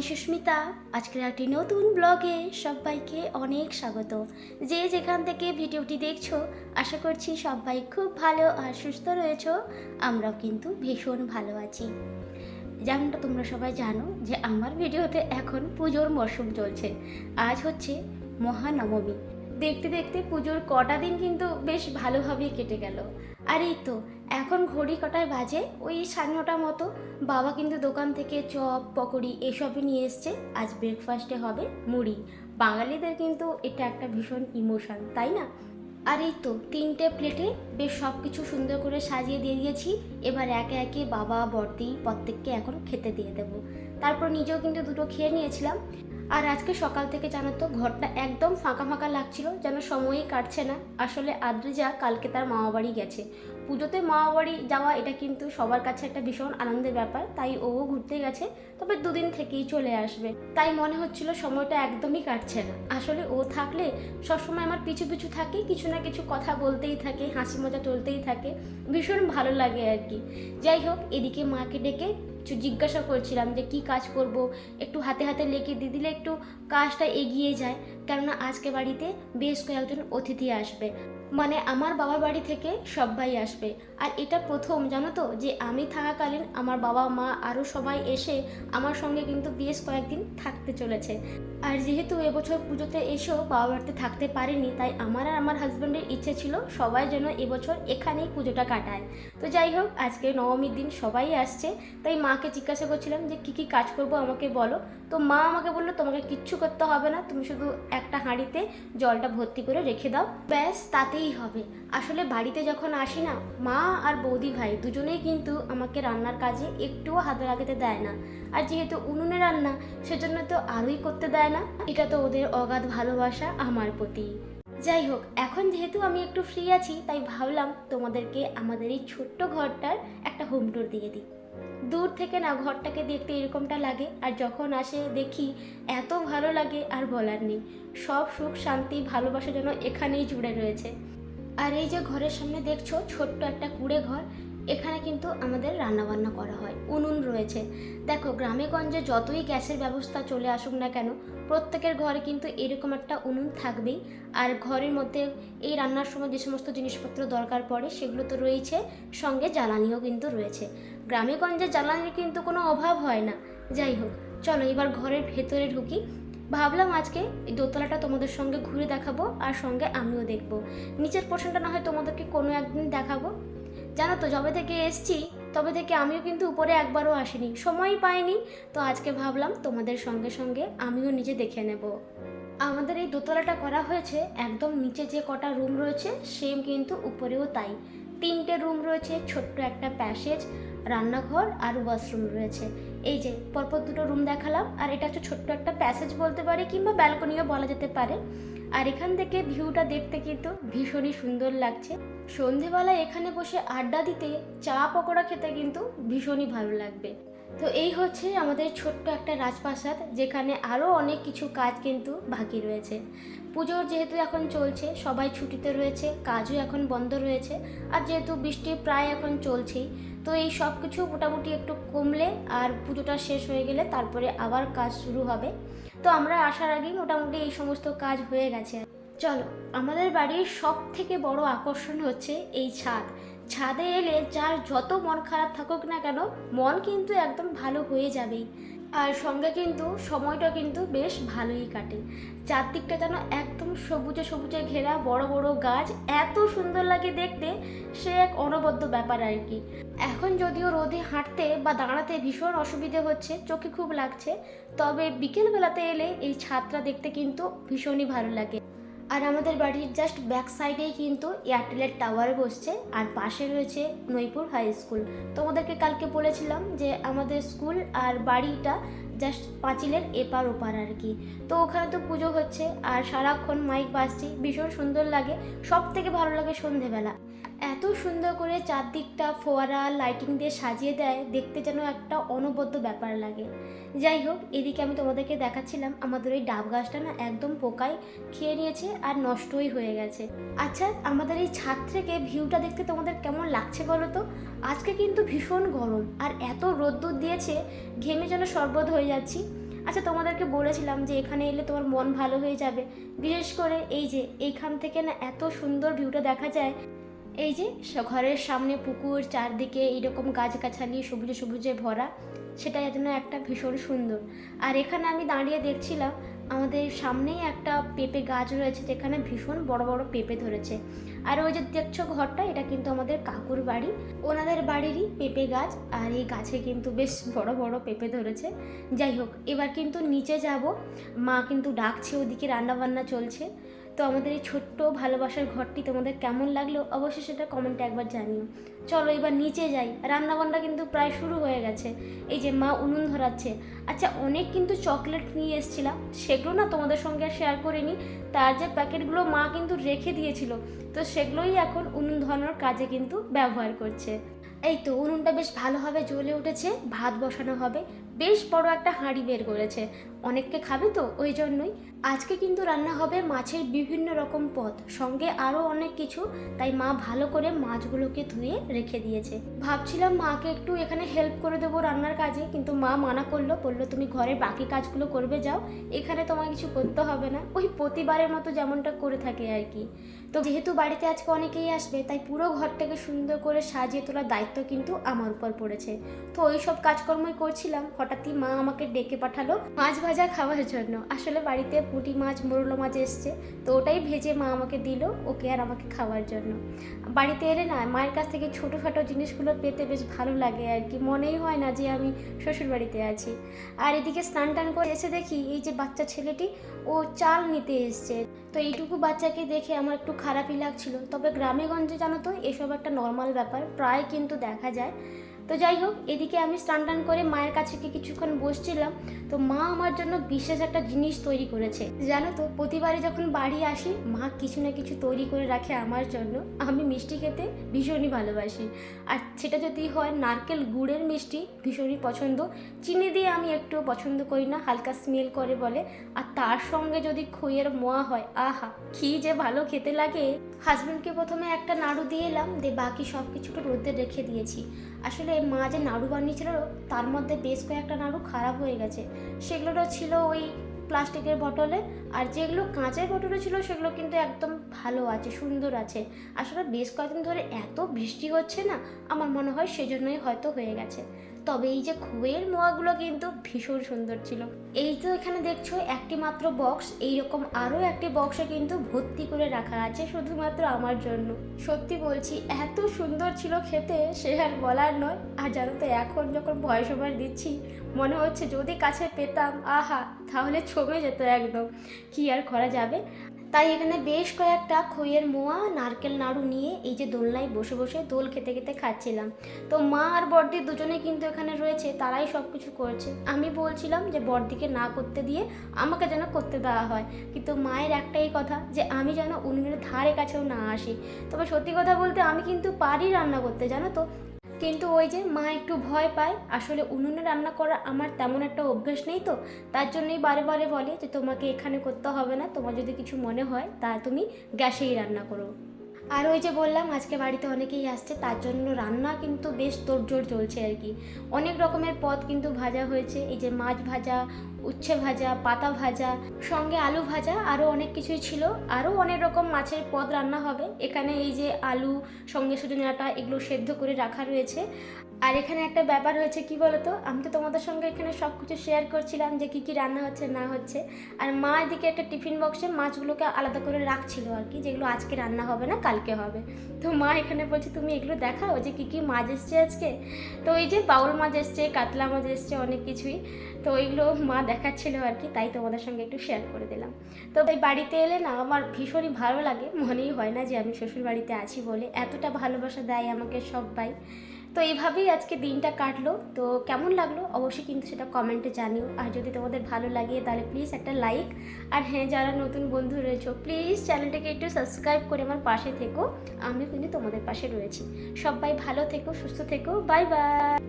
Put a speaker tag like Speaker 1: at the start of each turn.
Speaker 1: আমি সুস্মিতা। আজকের একটি নতুন ব্লগে সবাইকে অনেক স্বাগত। যে যেখান থেকে ভিডিওটি দেখছ, আশা করছি সবাই খুব ভালো আর সুস্থ রয়েছো। আমরাও কিন্তু ভীষণ ভালো আছি। যেমনটা তোমরা সবাই জানো যে আমার ভিডিওতে এখন পুজোর মরশুম চলছে। আজ হচ্ছে মহানবমী। দেখতে দেখতে পুজোর কটা দিন কিন্তু বেশ ভালোভাবেই কেটে গেল। আর এই তো এখন ঘড়ি কটায় বাজে? ওই সাড়ে নটা মতো। বাবা কিন্তু দোকান থেকে চপ, পকোড়ি এসবই নিয়ে এসছে। আজ ব্রেকফাস্টে হবে মুড়ি। বাঙালিদের কিন্তু এটা একটা ভীষণ ইমোশন তাই না? আর এই তো, তিনটে প্লেটে বেশ সব কিছু সুন্দর করে সাজিয়ে দিয়ে দিয়েছি। এবার একে একে বাবা, বর্দি প্রত্যেককে এখন খেতে দিয়ে দেবো। তারপর নিজেও কিন্তু দুটো খেয়ে নিয়েছিলাম। আর আজকে সকাল থেকে জানো তো, ঘরটা একদম ফাঁকা ফাঁকা লাগছিল, যেন সময়ই কাটছে না। আসলে আদ্রিজা কালকে তার মামাবাড়ি গেছে। পুজোতে মামা বাড়ি যাওয়া এটা কিন্তু সবার কাছে একটা ভীষণ আনন্দের ব্যাপার, তাই ও ঘুরতে গেছে, তবে দুদিন থেকেই চলে আসবে। তাই মনে হচ্ছিল সময়টা একদমই কাটছে না। আসলে ও থাকলে সবসময় আমার পিছু পিছু থাকে, কিছু না কিছু কথা বলতেই থাকে, হাসি মজা চলতেই থাকে, ভীষণ ভালো লাগে আর কি। যাই হোক, এদিকে মাকে ডেকে কিছু জিজ্ঞাসা করছিলাম যে কি কাজ করব, একটু হাতে হাতে লেগে দিয়ে দিলে একটু কাজটা এগিয়ে যায়, কেননা আজকে বাড়িতে বেশ কয়েকজন অতিথি আসবে। মানে আমার বাবার বাড়ি থেকে সবাই আসবে। আর এটা প্রথম, জানো তো? যে আমি থাকাকালীন আমার বাবা, মা আরও সবাই এসে আমার সঙ্গে কিন্তু বেশ কয়েকদিন থাকতে চলেছে। আর যেহেতু এবছর পুজোতে এসেও বাবা বাড়িতে থাকতে পারিনি, তাই আমার আর আমার হাজব্যান্ডের ইচ্ছে ছিল সবাই যেন এবছর এখানেই পুজোটা কাটায়। তো যাই হোক, আজকে নবমীর দিন সবাই আসছে, তাই মাকে জিজ্ঞাসা করছিলাম যে কী কী কাজ করব আমাকে বলো। তো মা আমাকে বলল, তোমাকে কিচ্ছু করতে হবে না, তুমি শুধু একটা হাঁড়িতে জলটা ভর্তি করে রেখে দাও। ব্যাস, তাতেই হবে। আসলে বাড়িতে যখন আসি না, মা আর বৌদি ভাই দুজনেই কিন্তু আমাকে রান্নার কাজে একটুও হাত লাগাতে দেয় না। আর যেহেতু উনুনে রান্না, সেজন্য তো আরোই করতে দেয় না? এটা তো ওদের অগাধ ভালোবাসা আমার প্রতি। যাই হোক, এখন যেহেতু আমি একটু ফ্রি আছি, তাই ভাবলাম তোমাদেরকে আমাদের এই ছোট্ট ঘরটার একটা হোম টুর দিয়ে দিই। দূর থেকে না, ঘরটাকে দেখতে এরকমটা লাগে, আর যখন আসে দেখি এত ভালো লাগে, আর বলার নেই। সব সুখ, শান্তি, ভালোবাসা যেন এখানেই জুড়ে রয়েছে। আর এই যে ঘরের সামনে দেখছ, ছোট্ট একটা কুড়ে ঘর, এখানে কিন্তু আমাদের রান্নাবান্না করা হয়। উনুন রয়েছে। দেখো, গ্রামে গঞ্জে যতই গ্যাসের ব্যবস্থা চলে আসুক না কেন প্রত্যেকের ঘরে কিন্তু এরকম একটা উনুন থাকবেই। আর ঘরের মধ্যে এই রান্নার সময় যে সমস্ত জিনিসপত্র দরকার পড়ে, সেগুলো তো রয়েছে। সঙ্গে জ্বালানিও কিন্তু রয়েছে। গ্রামে গঞ্জে জ্বালানির কিন্তু কোনো অভাব হয় না। যাই হোক, চলো এবার ঘরের ভেতরে ঢুকি। ভাবলাম আজকে এই দোতলাটা তোমাদের সঙ্গে ঘুরে দেখাবো আর সঙ্গে আমিও দেখব। নিচের পোর্শনটা না হয় তোমাদেরকে কোনো একদিন দেখাবো। জানো তো, যবে থেকে এসছি তবে থেকে আমিও কিন্তু উপরে একবারও আসিনি। সময়ই পাইনি। তো আজকে ভাবলাম তোমাদের সঙ্গে সঙ্গে আমিও নিজে দেখে নেব। আমাদের এই দোতলাটা করা হয়েছে একদম নিচে যে কটা রুম রয়েছে, সেম কিন্তু উপরেও তাই। তিনটে রুম রয়েছে, ছোট্ট একটা প্যাসেজ, রান্নাঘর আর ওয়াশরুম রয়েছে। এই যে, পরপর দুটো রুম দেখালাম। আর এটা হচ্ছে ছোট্ট একটা প্যাসেজ বলতে পারে কিংবা ব্যালকনিও বলা যেতে পারে। আর এখান থেকে ভিউটা দেখতে কিন্তু ভীষণই সুন্দর লাগছে। সন্ধেবেলায় এখানে বসে আড্ডা দিতে চা পকোড়া খেতে কিন্তু ভীষণই ভালো লাগবে। তো এই হচ্ছে আমাদের ছোট্ট একটা রাজপ্রাসাদ, যেখানে আরও অনেক কিছু কাজ কিন্তু বাকি রয়েছে। পুজোর যেহেতু এখন চলছে, সবাই ছুটিতে রয়েছে, কাজও এখন বন্ধ রয়েছে, আর যেহেতু বৃষ্টি প্রায় এখন চলছেই, তো এই সব কিছু মোটামুটি একটু কমলে আর পুজোটা শেষ হয়ে গেলে তারপরে আবার কাজ শুরু হবে। তো আমরা আসার আগেই মোটামুটি এই সমস্ত কাজ হয়ে গেছে। চলো, আমাদের বাড়ির সব থেকে বড় আকর্ষণ হচ্ছে এই ছাদ। ছাদে এলে যার যত মন খারাপ থাকুক না কেন, মন কিন্তু একদম ভালো হয়ে যাবেই। আর সঙ্গে কিন্তু সময়টা কিন্তু বেশ ভালোই কাটে। চারদিকটা যেন একদম সবুজে সবুজে ঘেরা বড় বড় গাছ, এত সুন্দর লাগে দেখতে, সে এক অনবদ্য ব্যাপার আর কি। এখন যদিও রোদে হাঁটতে বা দাঁড়াতে ভীষণ অসুবিধে হচ্ছে, চোখে খুব লাগছে, তবে বিকেলবেলাতে এলে এই ছাদটা দেখতে কিন্তু ভীষণই ভালো লাগে। আর আমাদের বাড়ির জাস্ট ব্যাক সাইডেই কিন্তু এয়ারটেলের টাওয়ার বসছে, আর পাশে রয়েছে নৈপুর হাই স্কুল তোমাদেরকে কালকে বলেছিলাম যে আমাদের স্কুল আর বাড়িটা জাস্ট পাঁচিলের এপার ওপার আর কি। তো ওখানে তো পুজো হচ্ছে, আর সারাক্ষণ মাইক বাজছে, ভীষণ সুন্দর লাগে সব থেকে ভালো লাগে সন্ধেবেলা। এত সুন্দর করে চারদিকটা ফোয়ারা লাইটিং দিয়ে সাজিয়ে দেয়, দেখতে যেন একটা অনবদ্য ব্যাপার লাগে। যাই হোক, এদিকে আমি তোমাদেরকে দেখাচ্ছিলাম, আমাদের ওই ডাব গাছটা না একদম পোকায় খেয়ে নিয়েছে আর নষ্টই হয়ে গেছে। আচ্ছা আমাদের এই ছাদ থেকে ভিউটা দেখতে তোমাদের কেমন লাগছে বলো তো? আজকে কিন্তু ভীষণ গরম আর এত রোদ্দুর দিয়েছে, ঘেমে যেন শরবত হয়ে যাচ্ছি। আচ্ছা তোমাদেরকে বলেছিলাম যে এখানে এলে তোমার মন ভালো হয়ে যাবে। বিশেষ করে এই যে, এইখান থেকে না এত সুন্দর ভিউটা দেখা যায়। এই যে ঘরের সামনে পুকুর, চারদিকে এইরকম গাছগাছালি, সবুজে সবুজে ভরা। সেটা যেন একটা ভীষণ সুন্দর। আর এখানে আমি দাঁড়িয়ে দেখছিলাম, আমাদের সামনেই একটা পেঁপে গাছ রয়েছে, যেখানে ভীষণ বড় বড় পেঁপে ধরেছে। আর ওই যে দেখছ ঘরটা, এটা কিন্তু আমাদের কাকুর বাড়ি। ওনাদের বাড়িরই পেঁপে গাছ, আর এই গাছে কিন্তু বেশ বড় বড় পেঁপে ধরেছে। যাই হোক, এবার কিন্তু নিচে যাব। মা কিন্তু ডাকছে, ওদিকে রান্নাবান্না চলছে। তো আমাদের এই ছোট্ট ভালোবাসার ঘরটি তোমাদের কেমন লাগল অবশ্যই সেটা কমেন্টে একবার জানিও। চলো এবার নিচে যাই। রান্নাবান্না কিন্তু প্রায় শুরু হয়ে গেছে। এই যে মা উনুন ধরাচ্ছে। আচ্ছা অনেক কিন্তু চকলেট নিয়ে এসেছিলাম। সেগুলো না তোমাদের সঙ্গে আর শেয়ার করিনি। তার যে প্যাকেটগুলো মা কিন্তু রেখে দিয়েছিল। তো সেগুলোই এখন উনুন ধরানোর কাজে কিন্তু ব্যবহার করছে। এই তো উনুনটা বেশ ভালোভাবে জ্বলে উঠেছে। ভাত বসানো হবে। বেশ বড় একটা হাঁড়ি বের করেছে। অনেককে খাবে তো, ওই জন্যই। আজকে কিন্তু রান্না হবে মাছের বিভিন্ন রকম পদ। সঙ্গে আরও অনেক কিছু, তাই মা ভালো করে মাছগুলোকে ধুয়ে রেখে দিয়েছে। ভাবছিলাম মাকে একটু এখানে হেল্প করে দেবো রান্নার কাজে, কিন্তু মা মানা করল, বলল, তুমি ঘরের বাকি কাজগুলো করবে যাও, এখানে তোমার কিছু করতে হবে না। ওই প্রতিবারের মতো যেমনটা করে থাকে আর কি। তো যেহেতু বাড়িতে আজকে অনেকেই আসবে, তাই পুরো ঘরটাকে সুন্দর করে সাজিয়ে তোলার দায়িত্ব কিন্তু আমার উপর পড়েছে। তো ওই সব কাজকর্মই করছিলাম হঠাৎই মা আমাকে ডেকে পাঠালো। মাছ ভাজা খাওয়ার জন্য। আসলে বাড়িতে পুঁটি মাছ, মোরলো মাছ এসছে, তো ওটাই ভেজে মা আমাকে দিল, ওকে আর আমাকে খাওয়ার জন্য। বাড়িতে এলে না, মায়ের কাছ থেকে ছোটোখাটো জিনিসগুলো পেতে বেশ ভালো লাগে আর কি। মনেই হয় না যে আমি শ্বশুর বাড়িতে আছি। আর এদিকে স্নান টান করে এসে দেখি এই যে বাচ্চা ছেলেটি, ও চাল নিতে এসছে। তো এইটুকু বাচ্চাকে দেখে আমার একটু খারাপই লাগছিল। তবে গ্রামে গঞ্জে জানো তো, এসব একটা নর্মাল ব্যাপার। প্রায় কিন্তু দেখা যায়। তো যাই হোক, এদিকে আমি স্নান টান করে মায়ের কাছে কিছুক্ষণ বসছিলাম। তো মা আমার জন্য বিশেষ একটা জিনিস তৈরি করেছে। জানো তো, প্রতিবারে যখন বাড়ি আসি, মা কিছু না কিছু তৈরি করে রাখে আমার জন্য। আমি মিষ্টি খেতে ভীষণই ভালোবাসি। আর সেটা যদি হয় নারকেল গুড়ের মিষ্টি, ভীষণই পছন্দ। চিনি দিয়ে আমি একটু পছন্দ করি না, হালকা স্মেল করে বলে। আর তার সঙ্গে যদি খইয়ের মোয়া হয়, আহা, কি যে ভালো খেতে লাগে। হাজব্যান্ডকে প্রথমে একটা নাড়ু দিয়ে এলাম, দিয়ে বাকি সব কিছুটা রোদে রেখে দিয়েছি। আসলে মা যে নাড়ু বানিয়েছিল, তার মধ্যে বেশ কয়েকটা নাড়ু খারাপ হয়ে গেছে। সেগুলোটা ছিল ওই প্লাস্টিকের বটলে, আর যেগুলো কাঁচের বটলে ছিল, সেগুলো কিন্তু একদম ভালো আছে, সুন্দর আছে। আসলে বেশ কয়েকদিন ধরে এত বৃষ্টি হচ্ছে না, আমার মনে হয় সেজন্যই হয়তো হয়ে গেছে। তবে এই যে খইয়ের মোয়াগুলো কিন্তু ভীষণ সুন্দর ছিল। এই তো এখানে দেখছ একটি মাত্র বক্স এইরকম আরও একটি বক্সে কিন্তু ভর্তি করে রাখা আছে শুধুমাত্র আমার জন্য। সত্যি বলছি, এত সুন্দর ছিল খেতে সে আর বলার নয়। আর জানো তো, এখন যখন ভয়েস ওভার দিচ্ছি, মনে হচ্ছে যদি কাছে পেতাম, আহা, তাহলে ছমে যেত একদম। কি আর করা যাবে? তাই এখানে বেশ কয়েকটা খইয়ের মোয়া, নারকেল নাড়ু নিয়ে এই যে দোলনায় বসে বসে দোল খেতে খেতে খাচ্ছিলাম। তো মা আর বড়দি দুজনে কিন্তু এখানে রয়েছে, তারাই সব কিছু করছে। আমি বলছিলাম যে বড়দিকে না করতে দিয়ে আমাকে যেন করতে দেওয়া হয়। কিন্তু মায়ের একটাই কথা যে আমি যেন উনুনের ধারে কাছেও না আসি। তবে সত্যি কথা বলতে আমি কিন্তু পারি রান্না করতে, জানো তো? কিন্তু ওই যে মা একটু ভয় পায়, আসলে উনুনে রান্না করা আমার তেমন একটা অভ্যেস নেই তো, তার জন্যই বারে বারে বলে যে তোমাকে এখানে করতে হবে না, তোমার যদি কিছু মনে হয় তা তুমি গ্যাসেই রান্না করো। আর ওই যে বললাম, আজকে বাড়িতে অনেকেই আসছে, তার জন্য রান্না কিন্তু বেশ তোড়জোড় চলছে আর কি। অনেক রকমের পদ কিন্তু ভাজা হয়েছে, এই যে মাছ ভাজা উচ্ছে ভাজা, পাতা ভাজা, সঙ্গে আলু ভাজা আরও অনেক কিছুই ছিল। আরও অনেক রকম মাছের পদ রান্না হবে। এখানে এই যে আলু, সঙ্গে সজনে ডাঁটা এগুলো সেদ্ধ করে রাখা রয়েছে। আর এখানে একটা ব্যাপার হয়েছে, কি বলতো? আমি তো তোমাদের সঙ্গে এখানে সব কিছু শেয়ার করছিলাম যে কী কী রান্না হচ্ছে, না হচ্ছে। আর মা এদিকে একটা টিফিন বক্সে মাছগুলোকে আলাদা করে রাখছিল আর কি, যেগুলো আজকে রান্না হবে না, কালকে হবে। তো মা এখানে বলছে, তুমি এগুলো দেখাও যে কী কী মাছ এসছে আজকে? তো এই যে বাউল মাছ এসছে, কাতলা মাছ এসছে, অনেক কিছুই। তো ওইগুলো মা দেখাচ্ছিল আর কি, তাই তোমাদের সঙ্গে একটু শেয়ার করে দিলাম। তো এই বাড়িতে এলে না আমার ভীষণই ভালো লাগে, মনেই হয় না যে আমি শ্বশুর বাড়িতে আছি বলে এতটা ভালোবাসা দেয় আমাকে সবাই। তো এইভাবেই আজকে দিনটা কাটলো, তো কেমন লাগল অবশ্যই কিন্তু সেটা কমেন্টে জানিও। আর যদি তোমাদের ভালো লাগে তাহলে প্লিজ একটা লাইক আর হ্যাঁ যারা নতুন বন্ধু রয়েছো প্লিজ চ্যানেলটাকে একটু সাবস্ক্রাইব করে আমার পাশে থেকো। আমিও কিন্তু তোমাদের পাশে রয়েছি। সবাই ভালো থেকো, সুস্থ থেকো। Bye bye